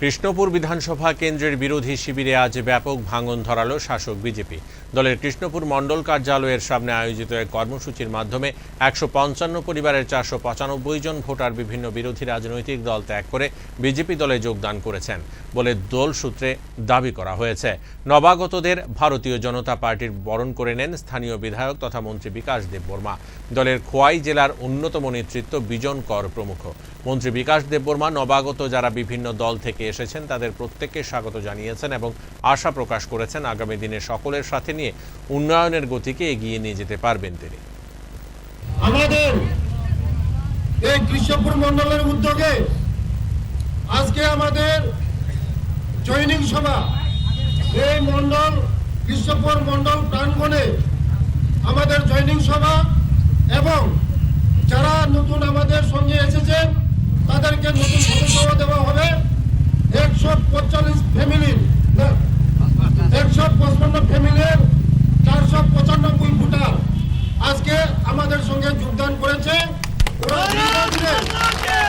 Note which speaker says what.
Speaker 1: কৃষ্ণপুর বিধানসভা কেন্দ্রের বিরোধী শিবিরে আজ ব্যাপক ভাঙন ধরালো শাসক বিজেপি। দলের কৃষ্ণপুর মণ্ডল কার্যালয়ের সামনে আয়োজিত এক কর্মসূচির মাধ্যমে একশো পঞ্চান্ন পরিবারের চারশো পঁচানব্বই জন ভোটার বিভিন্ন বিরোধী রাজনৈতিক দল ত্যাগ করে বিজেপি দলে যোগদান করেছেন বলে দল সূত্রে দাবি করা হয়েছে। নবাগতদের ভারতীয় জনতা পার্টির বরণ করে নেন স্থানীয় বিধায়ক তথা মন্ত্রী বিকাশ দেববর্মা দলের খোয়াই জেলার অন্যতম নেতৃত্ব বিজন কর প্রমুখ। মন্ত্রী বিকাশ দেববর্মা নবাগত যারা বিভিন্ন দল থেকে এসেছেন, তাদের প্রত্যেককে স্বাগত জানিয়েছেন এবং আশা প্রকাশ করেছেন আগামী দিনে সকলের সাথে নিয়ে উন্নয়নের গতিকে এগিয়ে নিয়ে যেতে পারবেন তিনি।
Speaker 2: আমাদের এই কৃষ্ণপুর মন্ডলের উদ্যোগে আজকে আমাদের জৈনিক সভা, এই মন্ডল কৃষ্ণপুর মন্ডল প্রাঙ্গণে আমাদের জৈনিক সভা এবং যারা নতুন আমাদের সঙ্গে এসেছেন পঁচপান্ন ফ্যামিলির